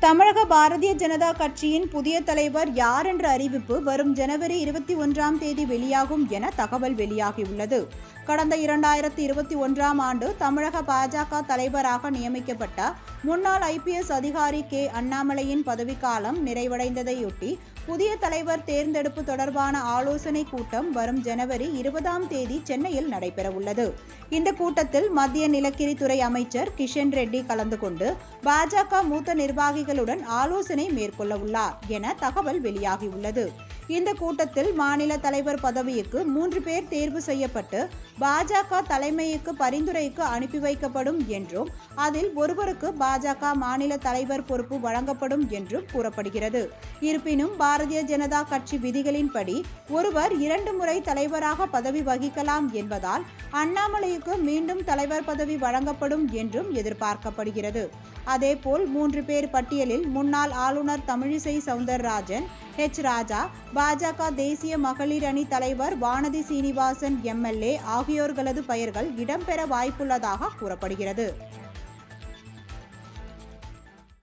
தமிழக பாரதிய ஜனதா கட்சியின் புதிய தலைவர் யார் என்ற அறிவிப்பு வரும் ஜனவரி இருபத்தி ஒன்றாம் தேதி வெளியாகும் என தகவல் வெளியாகியுள்ளது. கடந்த இரண்டாயிரத்தி இருபத்தி ஒன்றாம் ஆண்டு தமிழக பாஜக தலைவராக நியமிக்கப்பட்ட முன்னாள் ஐபிஎஸ் அதிகாரி கே அண்ணாமலையின் பதவிக்காலம் நிறைவடைந்ததையொட்டி புதிய தலைவர் தேர்ந்தெடுப்பு தொடர்பான ஆலோசனை கூட்டம் வரும் ஜனவரி இருபதாம் தேதி சென்னையில் நடைபெறவுள்ளது. இந்த கூட்டத்தில் மத்திய நிலக்கரித்துறை அமைச்சர் கிஷன் ரெட்டி கலந்து கொண்டு பாஜக மூத்த நிர்வாகி அதிகாரிகளுடன் ஆலோசனை மேற்கொள்ள உள்ளார் என தகவல் வெளியாகியுள்ளது. இந்த கூட்டத்தில் மாநில தலைவர் பதவிக்கு மூன்று பேர் தேர்வு செய்யப்பட்டு பாஜக தலைமைக்கு பரிந்துரைக்கு அனுப்பி வைக்கப்படும் என்றும் அதில் ஒருவருக்கு பாஜக மாநில தலைவர் பொறுப்பு வழங்கப்படும் என்றும் கூறப்படுகிறது. இருப்பினும் பாரதிய ஜனதா கட்சி விதிகளின்படி ஒருவர் இரண்டு முறை தலைவராக பதவி வகிக்கலாம் என்பதால் அண்ணாமலைக்கு மீண்டும் தலைவர் பதவி வழங்கப்படும் என்றும் எதிர்பார்க்கப்படுகிறது. அதேபோல் மூன்று பேர் பட்டியல் பட்டியலில் முன்னாள் ஆளுநர் தமிழிசை சவுந்தரராஜன் ஹெச் ராஜா பாஜக தேசிய மகளிர் அணி தலைவர் வானதி சீனிவாசன் எம்எல்ஏ ஆகியோர்களது பெயர்கள் இடம்பெற வாய்ப்புள்ளதாக கூறப்படுகிறது.